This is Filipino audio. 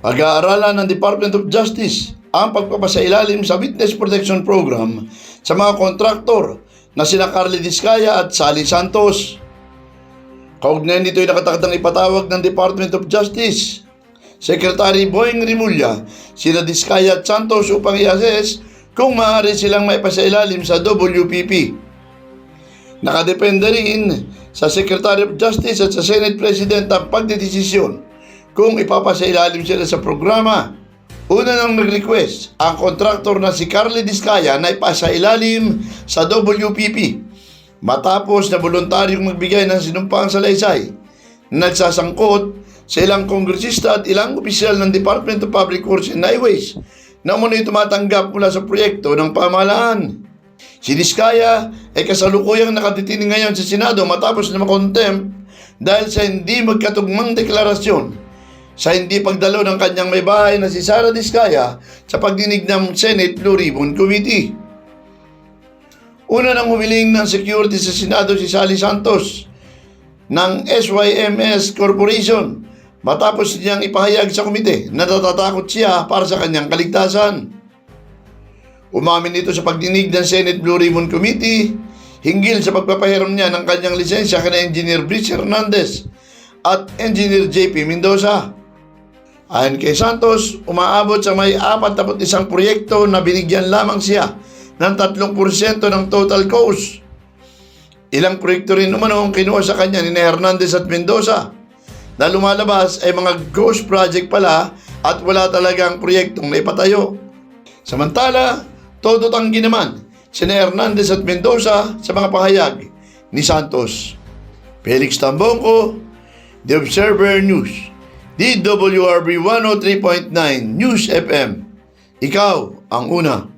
Pag-aaralan ng Department of Justice ang pagpapasailalim sa Witness Protection Program sa mga kontraktor na sina Carly Discaya at Sally Santos. Kaugnay nito ay nakatakdang ipatawag ng Department of Justice Secretary Boying Rimulya, sina Discaya at Santos upang i-assess kung maaari silang maipasailalim sa WPP. Nakadepende rin sa Secretary of Justice at sa Senate President ang pagdedesisyon kung ipapasailalim sila sa programa. Una nang nag-request ang kontraktor na si Carly Discaya na ipasailalim sa WPP matapos na voluntaryong magbigay ng sinumpang salaysay nagsasangkot sa ilang kongresista at ilang opisyal ng Department of Public Works and Highways na muna tumatanggap mula sa proyekto ng pamahalaan. Si Diskaya ay kasalukuyang nakatitinig ngayon sa Senado matapos na makontempt dahil sa hindi magkatugmang deklarasyon sa hindi pagdalo ng kanyang may bahay na si Sara Diskaya sa pagdinig ng Senate Blue Ribbon Committee. Una nang humiling ng security sa Senado si Sally Santos ng SYMS Corporation matapos niyang ipahayag sa komite na natatakot siya para sa kanyang kaligtasan. Umamin ito sa pagdinig ng Senate Blue Ribbon Committee hinggil sa pagpapahiram niya ng kanyang lisensya kina Engineer Brice Hernandez at Engineer JP Mendoza. Ayon kay Santos, umaabot sa may 41 proyekto na binigyan lamang siya ng 3% ng total cost. Ilang proyekto rin umano ang kinuha sa kanya ni Hernandez at Mendoza na lumalabas ay mga ghost project pala at wala talagang proyektong naipatayo. Samantala, todo tanggi naman si Hernandez at Mendoza sa mga pahayag ni Santos. Felix Tambongko, The Observer News, DWRB 103.9 News FM. Ikaw ang una.